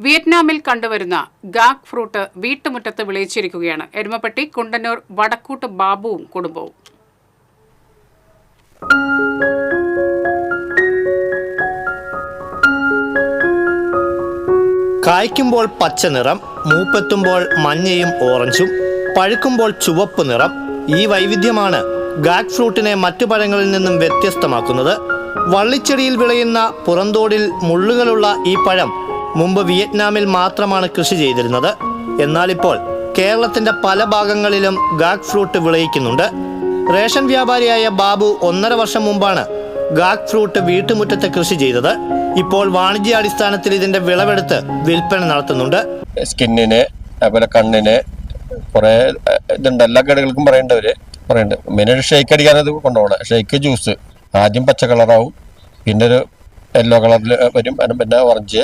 വിയറ്റ്നാമിൽ കണ്ടുവരുന്ന gac fruit വീട്ടുമുറ്റത്ത് വിളയിച്ചിരിക്കുകയാണ്. എരുമപ്പെട്ടി കുണ്ടന്നൂർ വടക്കൂട്ട് ബാബുവും കുടുംബവും. കായ്ക്കുമ്പോൾ പച്ച നിറം മൂപ്പെത്തുമ്പോൾ മഞ്ഞയും ഓറഞ്ചും പഴുക്കുമ്പോൾ ചുവപ്പ് നിറം ഈ വൈവിധ്യമാണ് ഗാക് ഫ്രൂട്ടിനെ മറ്റു പഴങ്ങളിൽ നിന്നും വ്യത്യസ്തമാക്കുന്നത്. വള്ളിച്ചെടിയിൽ വിളയുന്ന പുറന്തോടിൽ മുള്ളുകളുള്ള ഈ പഴം മുമ്പ് വിയറ്റ്നാമിൽ മാത്രമാണ് കൃഷി ചെയ്തിരുന്നത്. എന്നാൽ ഇപ്പോൾ കേരളത്തിന്റെ പല ഭാഗങ്ങളിലും ഗാഗ് ഫ്രൂട്ട് വിളയിക്കുന്നുണ്ട്. റേഷൻ വ്യാപാരിയായ ബാബു ഒന്നര വർഷം മുമ്പാണ് ഗാഗ് ഫ്രൂട്ട് വീട്ടുമുറ്റത്ത് കൃഷി ചെയ്തത്. ഇപ്പോൾ വാണിജ്യ അടിസ്ഥാനത്തിൽ ഇതിന്റെ വിളവെടുത്ത് വിൽപ്പന നടത്തുന്നുണ്ട്. സ്കിന്നിന് അതുപോലെ കണ്ണിന് കുറെ ഇതുണ്ട്. എല്ലാ കടകൾക്കും പറയേണ്ടവര് പറയുന്നുണ്ട് മെയിനായിട്ട് ഷേക്ക് അടിക്കാനത് കൊണ്ടുപോകണം ഷേക്ക് ജ്യൂസ്. ആദ്യം പച്ച കളറാവും. പിന്നെ ഒരു യെല്ലോ കളറിൽ വരും. പിന്നെ ഓറഞ്ച്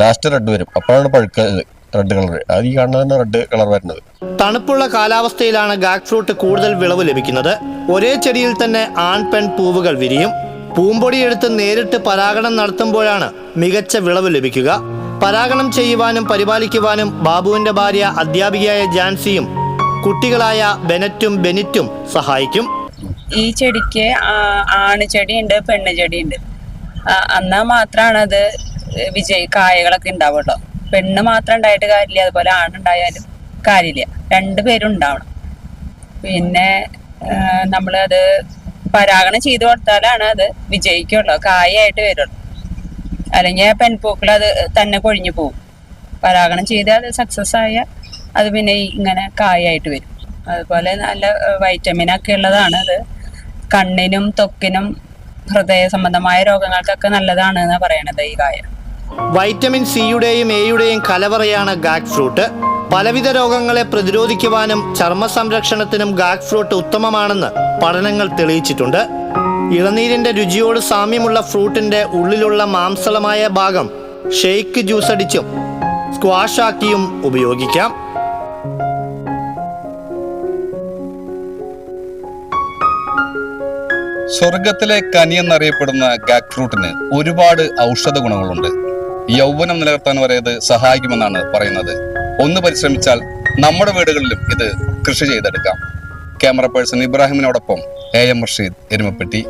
ലാസ്റ്റ് റെഡ് വരും. അപ്പോഴാണ് പഴുക്കുന്നത് റെഡ് കളർ അത് ഈ കാണുന്ന റെഡ് കളർ വരുന്നത്. തണുപ്പുള്ള കാലാവസ്ഥയിലാണ് ഗാക് ഫ്രൂട്ട് കൂടുതൽ വിളവ് ലഭിക്കുന്നത്. ഒരേ ചെടിയിൽ തന്നെ ആൺ പെൺ പൂവുകൾ വിരിയും. പൂമ്പൊടി എടുത്ത് നേരിട്ട് പരാഗണം നടത്തുമ്പോഴാണ് മികച്ച വിളവ് ലഭിക്കുക. പരാഗണം ചെയ്യുവാനും പരിപാലിക്കുവാനും ബാബുവിന്റെ ഭാര്യ അധ്യാപികയായ ജാൻസിയും കുട്ടികളായ ബെനറ്റും ബെനിറ്റും സഹായിക്കും. ഈ ചെടിക്ക് ആണ് ചെടിയുണ്ട് പെണ്ണ് ചെടിയുണ്ട് അന്നാ മാത്രാണത് മാത്രമാണ് അത് വിജയ് കായകളൊക്കെ ഉണ്ടാവുള്ളൂ. പെണ്ണ് മാത്രം ഉണ്ടായിട്ട് കാര്യമില്ല. അതുപോലെ ആണുണ്ടായാലും കാര്യമില്ല. രണ്ടുപേരും ഉണ്ടാവണം. പിന്നെ നമ്മൾ അത് പരാഗണം ചെയ്തു കൊടുത്താലാണ് അത് വിജയിക്കുള്ളൂ. കായായിട്ട് വരുള്ളൂ. അല്ലെങ്കിൽ പെൺപൂക്കൾ അത് തന്നെ കൊഴിഞ്ഞു പോകും. പരാഗണം ചെയ്താൽ അത് സക്സസ് ആയാൽ അത് പിന്നെ ഇങ്ങനെ കായായിട്ട് വരും. അതുപോലെ നല്ല വൈറ്റമിനൊക്കെ ഉള്ളതാണ് അത്. കണ്ണിനും തൊക്കിനും ഹൃദയ സംബന്ധമായ രോഗങ്ങൾക്കൊക്കെ നല്ലതാണ് എന്നാണ് പറയണത് ഈ കായ. വൈറ്റമിൻ സിയുടെയും എയുടെയും കലവറയാണ് ഗാക് ഫ്രൂട്ട്. പലവിധ രോഗങ്ങളെ പ്രതിരോധിക്കുവാനും ചർമ്മ സംരക്ഷണത്തിനും ഗാക് ഫ്രൂട്ട് ഉത്തമമാണെന്ന് പഠനങ്ങൾ തെളിയിച്ചിട്ടുണ്ട്. ഇളനീരിന്റെ രുചിയോട് സാമ്യമുള്ള ഫ്രൂട്ടിന്റെ ഉള്ളിലുള്ള മാംസളമായ ഭാഗം ഷെയ്ക്ക് ജ്യൂസ് അടിച്ചും സ്ക്വാഷാക്കിയും ഉപയോഗിക്കാം. സ്വർഗത്തിലെ കനി എന്നറിയപ്പെടുന്ന ഗാക് ഫ്രൂട്ടിന് ഒരുപാട് ഔഷധ ഗുണങ്ങളുണ്ട് യൗവനം നിലനിർത്താൻ വരെ ഇത് സഹായിക്കുമെന്നാണ് പറയുന്നത്. ഒന്ന് പരിശ്രമിച്ചാൽ നമ്മുടെ വീടുകളിലും ഇത് കൃഷി ചെയ്തെടുക്കാം. ക്യാമറ പേഴ്സൺ ഇബ്രാഹിമിനോടൊപ്പം എ എം റഷീദ് എരുമപ്പെട്ടി.